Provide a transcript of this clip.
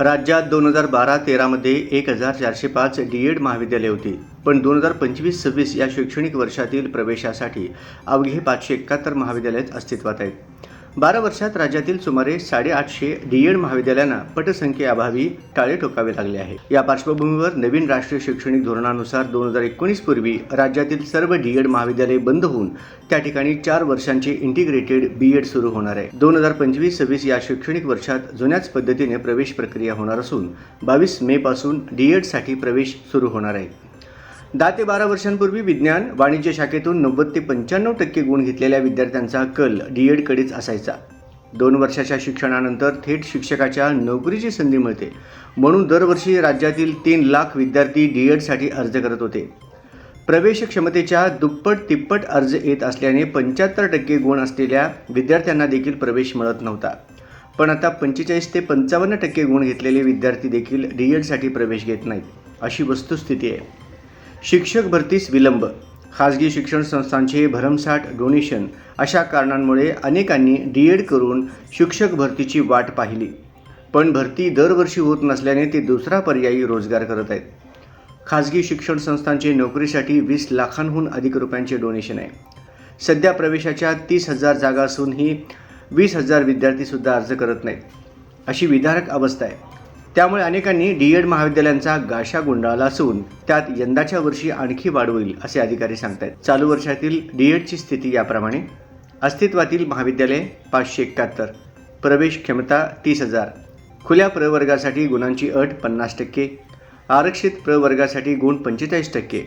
राज्यात दोन हजार बारा तेरामध्ये एक हजार चारशे पाच डी एड महाविद्यालये होती. पण दोन हजार पंचवीस सव्वीस या शैक्षणिक वर्षातील प्रवेशासाठी अवघे पाचशे एकाहत्तर महाविद्यालयात अस्तित्वात आहेत. बारा वर्षात राज्यातील सुमारे साडेआठशे डी एड महाविद्यालयांना पटसंख्येअभावी टाळे ठोकावे लागले आहे. या पार्श्वभूमीवर नवीन राष्ट्रीय शैक्षणिक धोरणानुसार दोन हजार एकोणीस पूर्वी राज्यातील सर्व डी एड महाविद्यालये बंद होऊन त्या ठिकाणी चार वर्षांचे इंटिग्रेटेड बी एड सुरू होणार आहे. दोन हजार पंचवीस सव्वीस या शैक्षणिक वर्षात जुन्याच पद्धतीने प्रवेश प्रक्रिया होणार असून बावीस मे पासून डी एडसाठी प्रवेश सुरू होणार आहे. दहा ते बारा वर्षांपूर्वी विज्ञान वाणिज्य शाखेतून नव्वद ते पंच्याण्णव टक्के गुण घेतलेल्या विद्यार्थ्यांचा कल डी एडकडेच असायचा. दोन वर्षाच्या शिक्षणानंतर थेट शिक्षकाच्या नोकरीची संधी मिळते. म्हणून दरवर्षी राज्यातील तीन लाख विद्यार्थी डी एडसाठी अर्ज करत होते. प्रवेश क्षमतेच्या दुप्पट तिप्पट अर्ज येत असल्याने पंच्याहत्तर टक्के गुण असलेल्या विद्यार्थ्यांना देखील प्रवेश मिळत नव्हता. पण आता पंचेचाळीस ते पंचावन्न टक्के गुण घेतलेले विद्यार्थी देखील डी एडसाठी प्रवेश घेत नाहीत. अशी वस्तुस्थिती आहे. शिक्षक भरतीस विलंब. खाजगी शिक्षण संस्थांचे भरमसाठ डोनेशन अशा कारणांमुळे अनेकांनी डी एड करून शिक्षक भरतीची वाट पाहिली. पण भरती दरवर्षी होत नसल्याने ते दुसरा पर्यायी रोजगार करत आहेत. खाजगी शिक्षण संस्थांचे नोकरीसाठी वीस लाखांहून अधिक रुपयांचे डोनेशन आहे. सध्या प्रवेशाच्या तीस हजार जागा असूनही वीस हजार विद्यार्थीसुद्धा अर्ज करत नाहीत. अशी विदारक अवस्था आहे. त्यामुळे अनेकांनी डी एड महाविद्यालयांचा गाशा गुंडाळला असून त्यात यंदाच्या वर्षी आणखी वाढ होईल असे अधिकारी सांगतायत. चालू वर्षातील डी एडची स्थिती याप्रमाणे अस्तित्वातील महाविद्यालय पाचशे एकाहत्तर प्रवेश क्षमता तीस हजार खुल्या प्रवर्गासाठी गुणांची अट पन्नास टक्के आरक्षित प्रवर्गासाठी गुण पंचेचाळीस टक्के